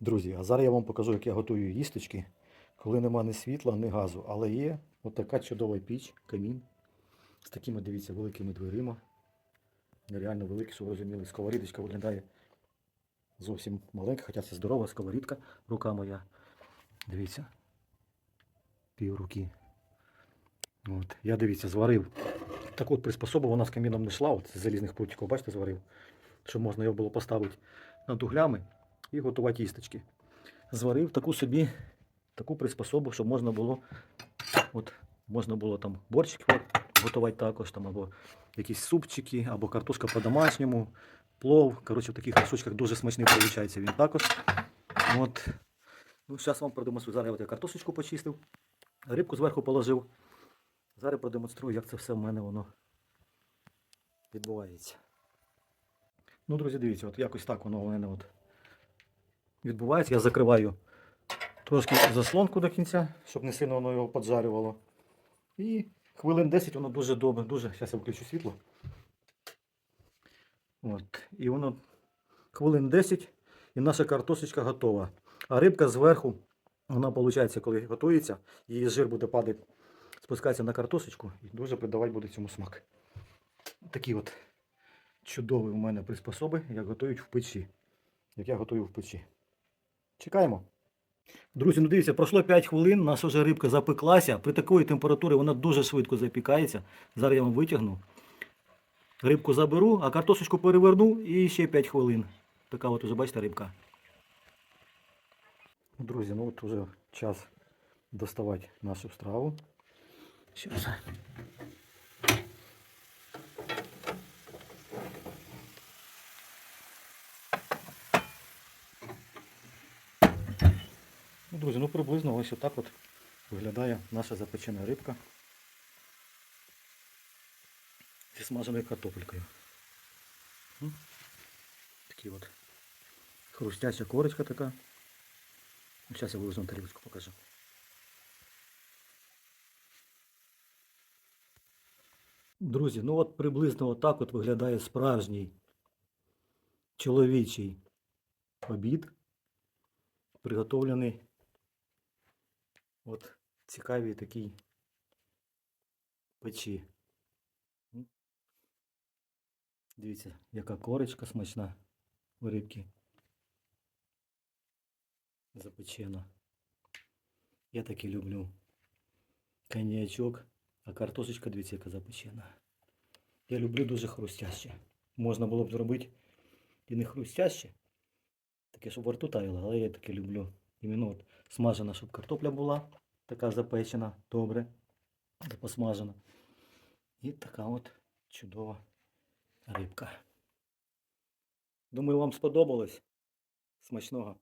Друзі, а зараз я вам покажу, як я готую їсточки, коли нема ні світла, ні газу. Але є отака чудова піч, камін з такими, дивіться, великими дверима. Нереально великі, щоб ви розуміли. Сковорідочка виглядає зовсім маленька, хоча це здорова сковорідка. Рука моя. Дивіться. Пів руки. От. Я дивіться, зварив. Так от приспособа, вона з каміном не йшла, от з залізних прутиків, бачите, зварив. Щоб можна його було поставити над углями і готувати їсточки. Зварив таку собі, таку приспособу, щоб можна було, от, можна було там борщик готувати також, там, або якісь супчики, або картошка по-домашньому, плов. Коротше, в таких кусочках дуже смачний виходить він також. От. Ну, зараз вам продемонструю. Зараз я картошечку почистив, рибку зверху положив. Зараз продемонструю, як це все в мене воно відбувається. Ну, друзі, дивіться, от якось так воно у мене от відбувається. Я закриваю трошки заслонку до кінця, щоб не сильно воно його поджарювало. І хвилин 10 воно дуже добре, дуже. Зараз я включу світло. От. І воно хвилин 10 і наша картошечка готова. А рибка зверху, вона виходить, коли готується, її жир буде падати, спускатися на картошечку і дуже придавати буде цьому смак. Такі от чудові у мене приспособи, як готують в печі. Як я готую в печі. Чекаємо. Друзі, ну дивіться, пройшло 5 хвилин, наша вже рибка запеклася. При такої температурі вона дуже швидко запікається. Зараз я вам витягну. Рибку заберу, а картошечку переверну і ще 5 хвилин. Така от уже, бачите, рибка. Друзі, ну от уже час доставати нашу страву. Щас. Друзі, ну приблизно ось отак от виглядає наша запечена рибка зі смаженою картопелькою. Такі от хрустяча корочка така. Зараз я вилежу на тарілочку покажу. Друзі, ну от приблизно отак от виглядає справжній чоловічий обід, приготовлений от цікавій такій печі. Дивіться, яка корочка смачна у рибки. Запечена. Я таки люблю. Коньячок, а картошечка, дивіться, яка запечена. Я люблю дуже хрустяще. Можна було б зробити і не хрустяще, таке, щоб во рту таяло, але я таке люблю. Іменно от смажена, щоб картопля була така запечена, добре, посмажена. І така от чудова рибка. Думаю, вам сподобалось. Смачного.